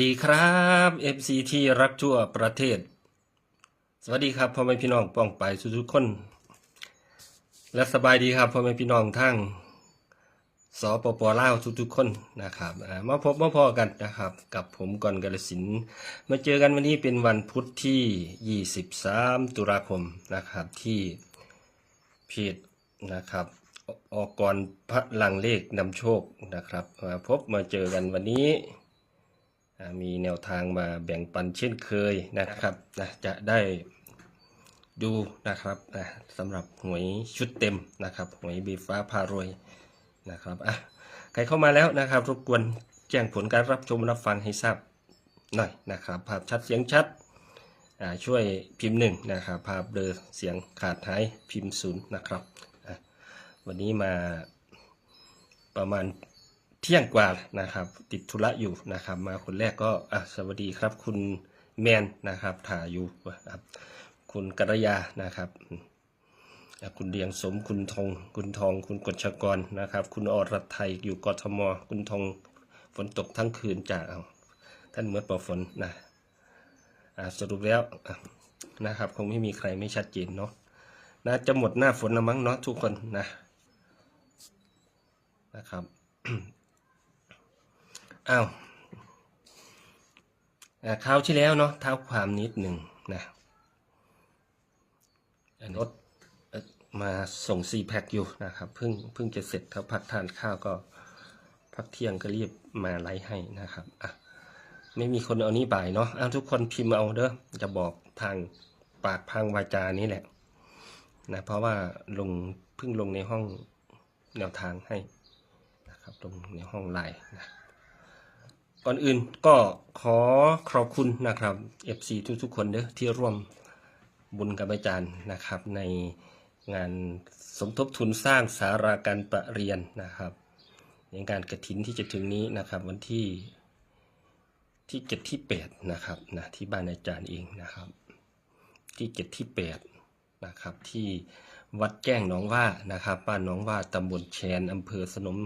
ดีครับ FC ที่รักทั่วประเทศ สวัสดีครับพ่อแม่พี่น้องป้องไปทุกๆคน และสบายดีครับพ่อแม่พี่น้องทั้งสปปลาวทุกๆคนนะครับมาพบมาพอกันนะครับ กับผมก่อนกาลสินมาเจอกันวันนี้เป็นวันพุธที่ 23 ตุลาคมนะครับที่เพจนะครับออกกรพระลังเลขนำโชคนะครับมาพบมาเจอกันวันนี้ มีแนวทางมาแบ่งปันเช่นเคยนะครับนะจะได้ดูนะครับนะสำหรับหวยชุดเต็มนะครับหวยบีฟ้าพารวยนะครับอะใครเข้ามาแล้วนะครับรบกวนแจ้งผลการรับชมรับฟังให้ทราบหน่อยนะครับภาพชัดเสียงชัดอ่าช่วยพิมพ์หนึ่งนะครับภาพเบลอเสียงขาดหายพิมพ์ศูนย์นะครับอะวันนี้มาประมาณ เที่ยงกว่านะครับ ติดธุระอยู่นะครับ มาคนแรกก็อะสวัสดีครับ คุณแมนนะครับถ่ายอยู่นะครับ คุณกัลยานะครับคุณเดียงสมคุณทอง คุณทอง คุณกฎชกรนะครับ คุณอรไทยอยู่กทม คุณทองฝนตกทั้งคืนจ้าเอาท่านเมื่อปอฝนนะสรุปแล้วนะครับ คงไม่มีใครไม่ชัดเจนเนาะน่าจะหมดหน้าฝนแล้วมั้งเนาะทุกคนนะนะครับ อ้าวอ่าคราวที่แล้วเนาะเท้าความนิดหนึ่งนะรถมาส่งซีแพ็คอยู่นะครับเพิ่งเพิ่งจะเสร็จถ้าพักทานข้าวก็พักเที่ยงก็รีบมาไลฟ์ให้นะครับอะไม่มีคนเอานี้บ่ายเนาะอ้าวทุกคนพิมพ์เอาเด้อจะบอกทางปากพังวาจานี้แหละนะเพราะว่าลงเพิ่งลงในห้องแนวทางให้นะครับตรงในห้องไลน์นะ ก่อนอื่นก็ขอขอบคุณนะครับ FC ทุกๆคนเด้อที่ร่วมบุญกับอาจารย์นะครับ ในงานสมทบทุนสร้างสาราการประเรียนนะครับในการกระถินที่จะถึงนี้นะครับ วันที่ที่เจ็ดที่แปดนะครับนะที่บ้านอาจารย์เองนะครับ ที่เจ็ดที่แปดนะครับที่วัดแจ้งหนองว่านะครับบ้านหนองว่าตำบลแชนอำเภอสนม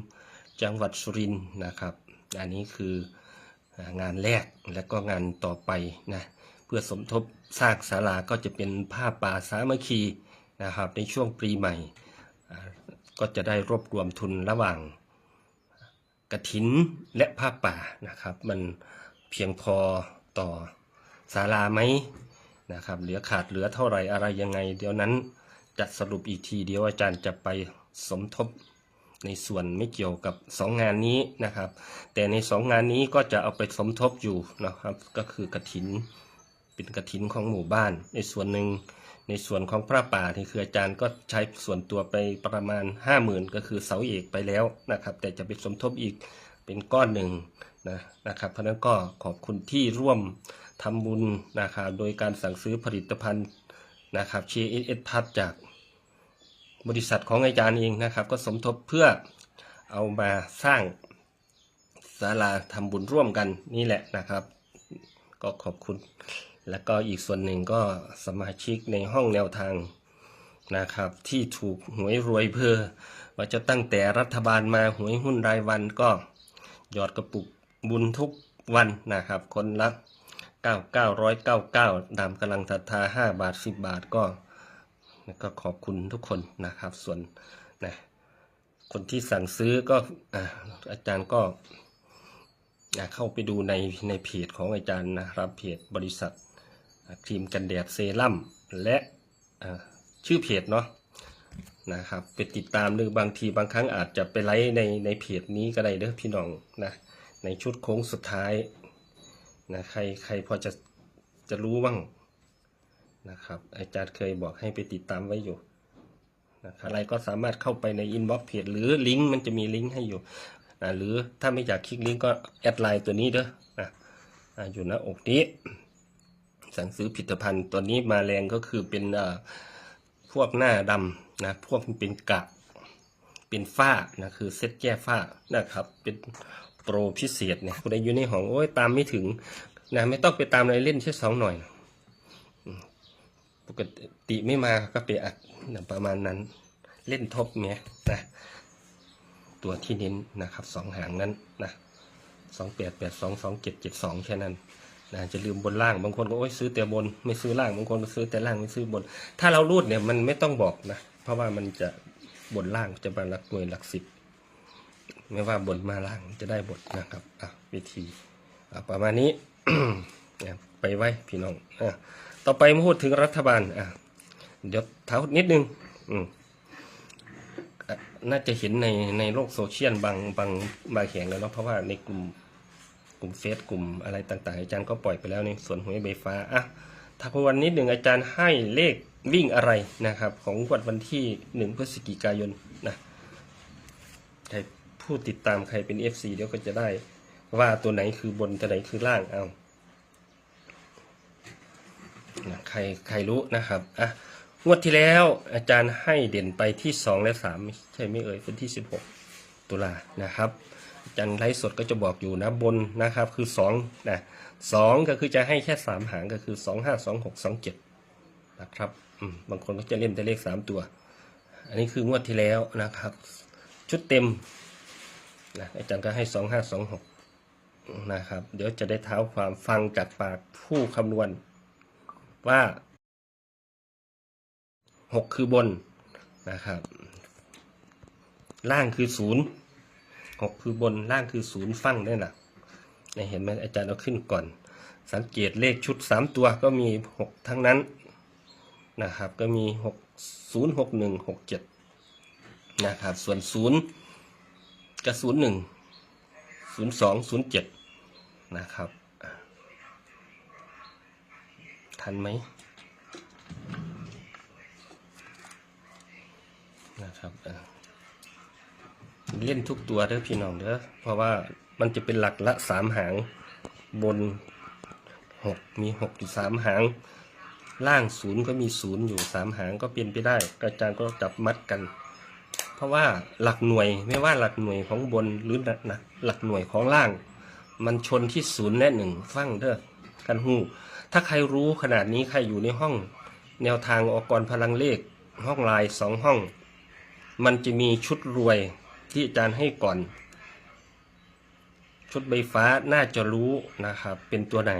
จังหวัดสุรินทร์นะครับ อันนี้คือ งานแรกและก็งานต่อไปนะเพื่อสมทบสร้างศาลาก็จะเป็นผ้าป่าสามัคคีนะครับในช่วงปีใหม่ ก็จะได้รวบรวมทุนระหว่างกระถินและผ้าป่านะครับ มันเพียงพอต่อศาลาไหมนะครับเหลือขาดเหลือเท่าไหร่อะไรยังไง เดี๋ยวนั้นจะสรุปอีกทีเดียวอาจารย์จะไปสมทบ ในส่วนไม่เกี่ยวกับสองงานนี้นะครับ แต่ในสองงานนี้ก็จะเอาไปสมทบอยู่นะครับ ก็คือกระถินเป็นกระถินของหมู่บ้าน ในส่วนหนึ่งในส่วนของพระป่าที่คืออาจารย์ก็ใช้ส่วนตัวไปประมาณห้าหมื่นก็คือเสาเอกไปแล้วนะครับ แต่จะไปสมทบอีกเป็นก้อนหนึ่งนะนะครับ เพราะนั้นก็ขอบคุณที่ร่วมทำบุญนะครับโดยการสั่งซื้อผลิตภัณฑ์นะครับเชเอสพัทจาก บริษัทของอาจารย์เองนะครับ ก็สมทบเพื่อเอามาสร้างศาลาทำบุญร่วมกันนี่แหละนะครับ ก็ขอบคุณ แล้วก็อีกส่วนหนึ่งก็สมาชิกในห้องแนวทางนะครับ ที่ถูกหวยรวยเพอว่าจะตั้งแต่รัฐบาลมาหวยหุ้นรายวันก็หยอดกระปุกบุญทุกวันนะครับ คนละ 9,999ตามกำลังศรัทธา 5 บาท 10 บาทก็ ก็ขอบคุณทุกคนนะครับ ส่วนนะคนที่สั่งซื้อก็อาอาจารย์ก็อะเข้าไปดูในในเพจของอาจารย์นะครับเพจบริษัทครีมกันแดดเซรั่มและชื่อเพจเนาะนะครับไปติดตามหรือบางทีบางครั้งอาจจะไปไลฟ์ในในเพจนี้ก็ได้เด้อพี่น้องนะในชุดโค้งสุดท้ายนะใครใครพอจะจะรู้บ้าง นะครับ อาจารย์เคยบอกให้ไปติดตามไว้อยู่นะครับอะไรก็สามารถเข้าไปในอินบ็อกซ์เพจหรือลิงก์มันจะมีลิงก์ให้อยู่นะหรือถ้าไม่อยากคลิกลิงก์ก็แอดไลน์ตัวนี้เด้อนะอ่าอยู่หน้าอกนี้ สั่งซื้อผลิตภัณฑ์ตัวนี้มาแรงก็คือเป็นพวกหน้าดำนะพวกเป็นกะเป็นฝ้านะคือเซ็ตแก้ฝ้านะครับ เป็นโปรพิเศษเนี่ยคุณได้อยู่ในห้องโอ้ยตามไม่ถึงนะไม่ต้องไปตามอะไรเล่นแค่สองหน่อย ปกติไม่มาก็ไปอัดประมาณนั้น เล่นทบเนี้ยนะตัวที่เน้นนะครับสองหางนั้นนะสองแปดแปดสองสองเจ็ดเจ็ดสองแค่นั้นนะจะลืมบนล่างบางคนก็โอ้ยซื้อแต่บน ไม่ซื้อล่างบางคนก็ซื้อแต่ล่างไม่ซื้อบน ถ้าเรารูดเนี่ยมันไม่ต้องบอกนะเพราะว่ามันจะบนล่างจะมาหลักหน่วยหลักสิบไม่ว่าบนมาล่างจะได้บทนะครับอะวิธีประมาณนี้นะไปไว้พี่น้องอะ ต่อไปมาพูดถึงรัฐบาลอะเดี๋ยวเท้านิดนึงอืมน่าจะเห็นในในโลกโซเชียลบางบางบางแห่งแล้วเนาะเพราะว่าในกลุ่มกลุ่มเฟซกลุ่มอะไรต่างๆ อาจารย์ก็ปล่อยไปแล้วในส่วนหวยใบฟ้าอะถ้าพวันนิดหนึ่งอาจารย์ให้เลขวิ่งอะไรนะครับ ของงวดวันที่หนึ่งพฤศจิกายนนะใครผู้ติดตามใครเป็น FC เดี๋ยวก็จะได้ว่าตัวไหนคือบนตัวไหนคือล่างเอานะใค รใครรู้นะครับอะงวดที่แล้วอาจารย์ให้เด่นไปที่สองและสามใช่ไหมเอ่ยเป็นที่สิบหกตุลานะครับอาจารย์ไลฟ์สดก็จะบอกอยู่นะบนนะครับคือสองนะสองก็คือจะให้แค่สามหางก็คือสองห้าสองหกสองเจ็ดนะครับอืบางคนก็จะเล่นแต่เลขสามตัว อันนี้คืองวดที่แล้วนะครับ ชุดเต็มนะอาจารย์ก็ให้สองห้าสองหกนะครับเดี๋ยวจะได้เท้าความฟังจากปากผู้คำนวณ ว่าหกคือบนนะครับ ล่างคือศูนย์หกคือบนล่างคือศูนย์ฟังได้หนะเนี่ยเห็นไหมอาจารย์เอาขึ้นก่อน สังเกตเลขชุดสามตัวก็มีหกทั้งนั้นนะครับ ก็มีหกศูนย์หกหนึ่งหกเจ็ดนะครับ ส่วนศูนย์กับศูนย์หนึ่งศูนย์สองศูนย์เจ็ดนะครับ ทันไหมนะครับเล่นทุกตัวเด้อพี่น้องเด้อเพราะว่ามันจะเป็นหลักละสามหางบนหกมีหกอยู่สามหาง ล่างศูนย์ก็มีศูนย์อยู่สามหางก็เป็นไปได้อาจารย์ก็จับมัดกัน เพราะว่าหลักหน่วยไม่ว่าหลักหน่วยของบนหรือนะหลักหน่วยของล่าง มันชนที่ศูนย์และหนึ่งฟังเด้อกันหู ถ้าใครรู้ขนาดนี้ใครอยู่ในห้อง แนวทางอกรพลังเลขห้องลายสองห้อง มันจะมีชุดรวยที่อาจารย์ให้ก่อน ชุดใบฟ้าน่าจะรู้นะครับ เป็นตัวไหน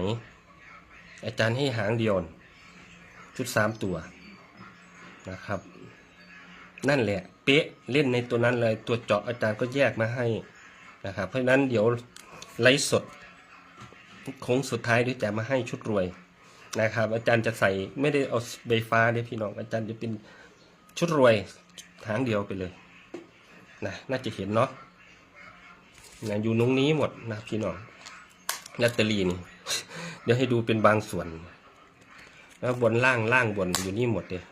อาจารย์ให้หางเดียวชุดสามตัวนะครับ นั่นแหละ เป๊ะเล่นในตัวนั้นเลยตัวเจาะอาจารย์ก็แยกมาให้นะครับ เพราะฉะนั้นเดี๋ยวไลฟ์สด โค้งสุดท้ายเดี๋ยวจะมาให้ชุดรวยนะครับ อาจารย์จะใส่ไม่ได้เอาใบฟ้าเด้พี่น้องอาจารย์จะเป็นชุดรวยหางเดียวไปเลยนะน่าจะเห็นเนาะนะอยู่ตรงนี้หมดนะพี่น้องลอตเตอรี่นี่เดี๋ยวให้ดูเป็นบางส่วน แล้วบนล่างล่างบนอยู่นี่หมดเลย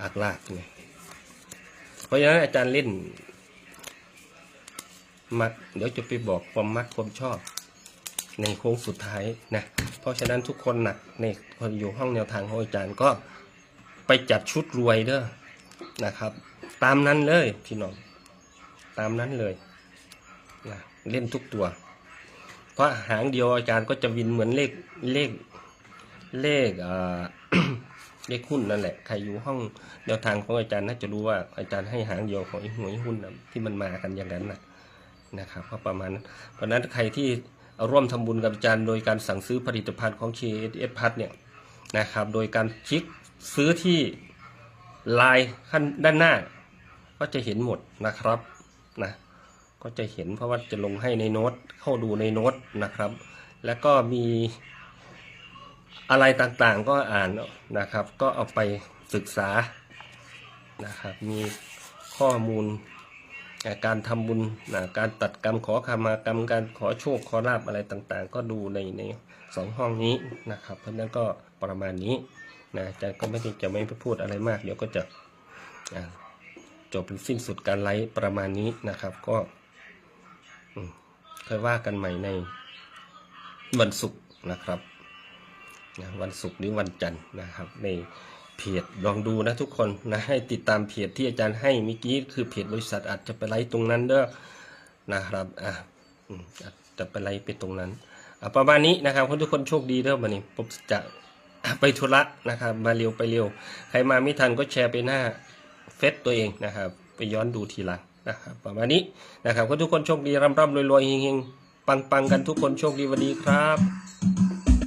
อากลากเนี่ยเพราะฉะนั้นอาจารย์เล่นมักเดี๋ยวจะไปบอกความมักความชอบ ในโค้งสุดท้ายนะเพราะฉะนั้นทุกคนหนักในคนอยู่ห้องแนวทางของอาจารย์ก็ไปจัดชุดรวยเด้อนะครับ ตามนั้นเลยพี่น้องตามนั้นเลยนะเล่นทุกตัว เพราะหางเดียวอาจารย์ก็จะวินเหมือนเลขเลขเลขอ่าเลขหุ้นนั่นแหละ ใครอยู่ห้องแนวทางของอาจารย์น่าจะรู้ว่าอาจารย์ให้หางเดียวของหวยหุ้นนะที่มันมากันอย่างนั้นนะนะครับก็ประมาณนั้นเพราะนั้นใครที่ ร่วมทำบุญกับอาจารย์โดยการสั่งซื้อผลิตภัณฑ์ของ KS พัทเนี่ยนะครับ โดยการคลิกซื้อที่ไลน์ขั้นด้านหน้า ก็จะเห็นหมดนะครับนะก็จะเห็นเพราะว่าจะลงให้ในโน้ตเข้าดูในโน้ตนะครับ แล้วก็มีอะไรต่างๆก็อ่านนะครับ ก็เอาไปศึกษานะครับ มีข้อมูล การทำบุญนะการตัดกรรมขอขมากรรมการขอโชคขอลาบอะไรต่างๆ ก็ดูในในสองห้องนี้นะครับ เพราะนั้นก็ประมาณนี้นะอาจารย์ก็ไม่ได้จะไม่พูดอะไรมาก เดี๋ยวก็จะจบสิ้นสุดการไลฟ์ประมาณนี้นะครับ ก็ค่อยว่ากันใหม่ในวันศุกร์นะครับวันศุกร์หรือวันจันทร์นะครับใน เพจลองดูนะทุกคนนะให้ติดตามเพจที่อาจารย์ให้เมื่อกี้คือเพจบริษัทอาจจะไปไลฟ์ตรงนั้นเด้อนะครับอะอาจจะไปไลฟ์ไปตรงนั้นอะประมาณนี้นะครับขอให้ทุกคนโชคดีเด้อวันนี้ผมจะไปธุระนะครับมาเร็วไปเร็ว ใครมาไม่ทันก็แชร์ไปหน้าเฟซตัวเองนะครับ ไปย้อนดูทีหลังนะครับประมาณนี้นะครับขอให้ทุกคนโชคดีร่ำร่ำรวยรวยๆเฮงๆปังกันทุกคนโชคดีวัสดีครับ